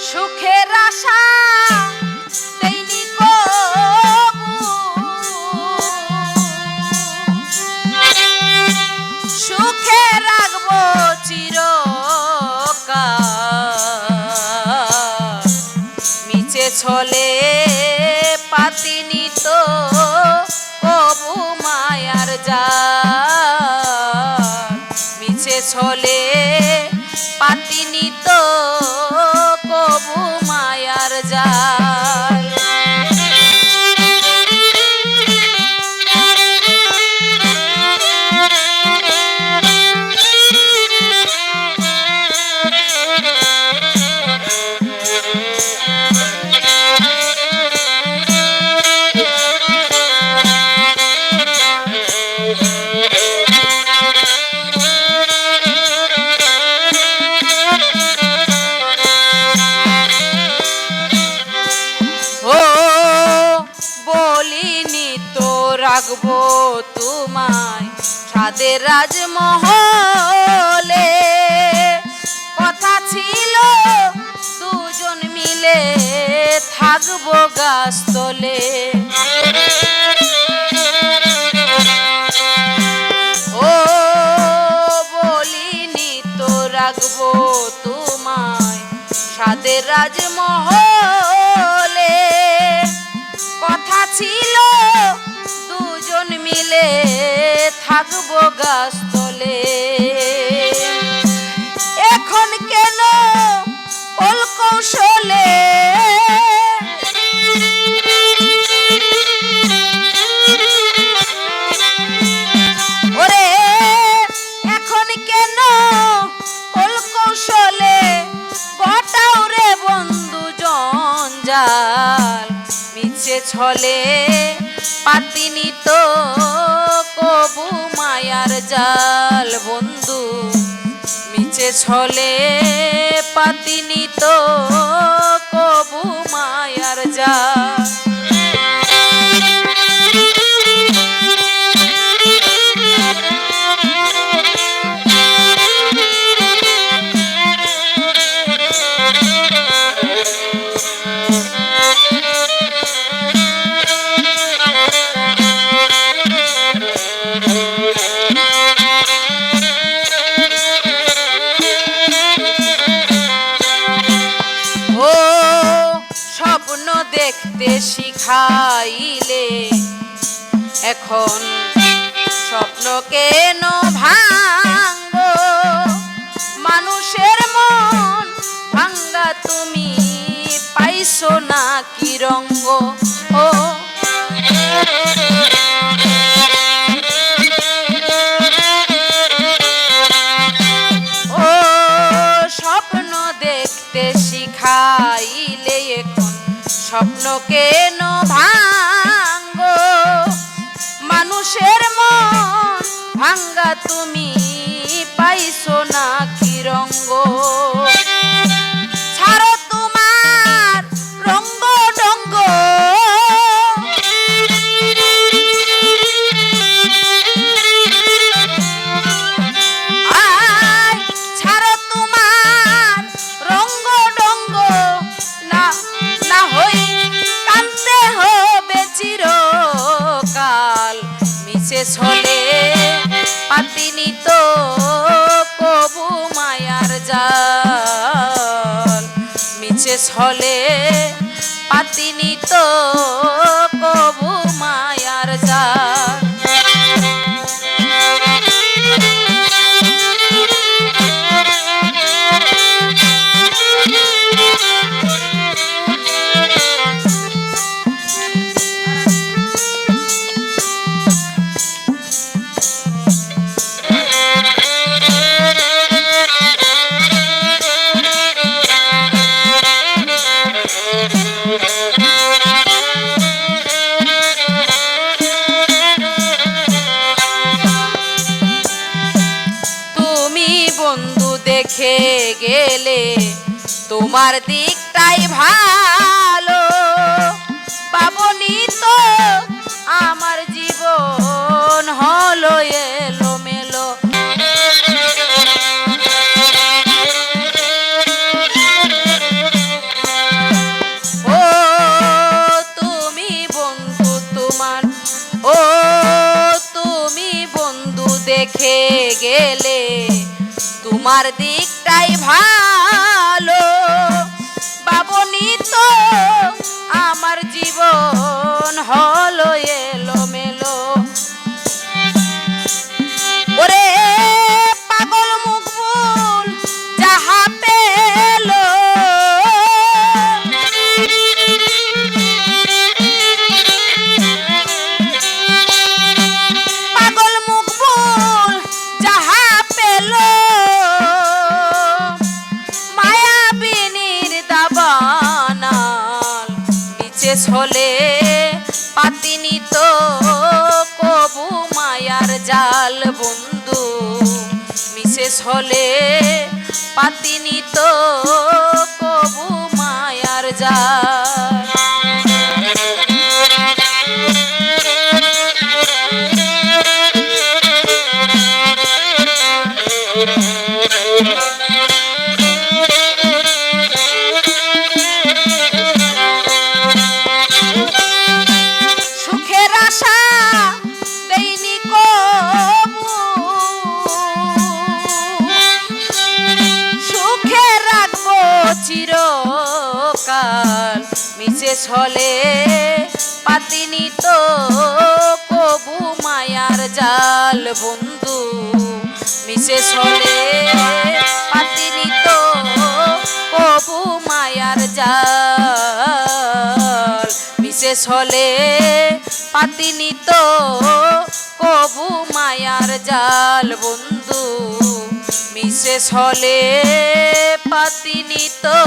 সুখের আশা ছলে পাতিনি তো কবু মায়ার যা মিছে ছলে পাতিনি তো রাখব তোমায় সাদের রাজমহলে। কথা ছিল, দুজন মিলে থাকব গাছতলে। ও বলিনি তো রাখব তোমায় সাদের রাজমহলে। মিলে থাকব কৌশলে? ওরে এখন কেন কল কৌশলে? ছলে। পাতিনি তো কবু মায়ার জাল বন্ধু। মিছে ছলে পাতিনি তো এখন স্বপ্ন কেন ভাঙ্গ মানুষের মন ভাঙ্গা তুমি পাইছো না কি রঙ্গ? ও তুমি পাতিনি তো কবু মায়ার জাল। মিছে ছলে পাতিনি তো কবু দেখে গেলে তোমার দিকটাই ভালো। পাবনি তো আমার জীবন হলো এলো মেলো ও তুমি বন্ধু তোমার, ও তুমি বন্ধু দেখে গেলে দিকটাই ভালো। বিচে হলে পাতিনি তো। কবু মায়ার জাল বন্ধু মিশেষ হলে পাতিনি তো। ছলে, পাতিনি তো কবু মায়ার জাল, বন্ধু। মিশে ছলে, পাতিনি তো কবু মায়ার জাল। বিশেষ হলে পাতিনি তো কবু মায়ার জাল, বন্ধু। বিশেষ হলে পাতিনি তো